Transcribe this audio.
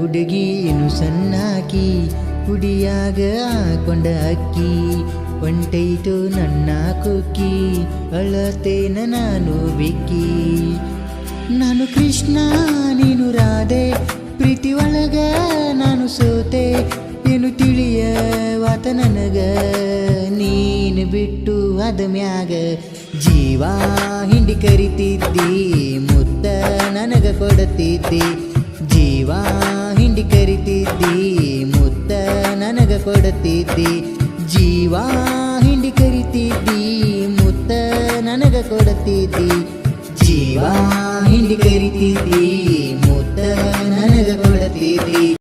ಹುಡುಗಿನು ಸಣ್ಣಾಕಿ ಕುಡಿಯಾಗ ಹಾಕೊಂಡ ಅಕ್ಕಿ ಒಂಟೈತು ನನ್ನ ಕುಕ್ಕಿ, ಅಳತೇನ ನಾನು ಬೆಕ್ಕಿ. ನಾನು ಕೃಷ್ಣ, ನೀನು ರಾಧೆ, ಪ್ರೀತಿ ಒಳಗ ನಾನು ಸೋತೆ, ಏನು ತಿಳಿಯವಾತ ನನಗ? ನೀನು ಬಿಟ್ಟು ಅದ ಮ್ಯಾಗ ಜೀವ ಹಿಂಡಿ ಕರಿತಿದ್ದಿ, ಮುತ್ತ ನನಗ ಕೊಡತಿದ್ದಿ. ಜೀವ ಹಿಂಡಿ ಕರಿತಿದ್ದಿ ನನಗ ಕೊಡತಿದ್ದಿ ಜೀವ ಹಿಂಡಿ ಕರಿತಿದ್ದಿ ಮುತ್ತ ನನಗ ಕೊಡತಿದ್ದಿ. ಜೀವ ಹಿಂಡಿ ಕರಿತಿದ್ದಿ ಮುತ್ತ ನನಗ ಕೊಡತಿದ್ದಿ.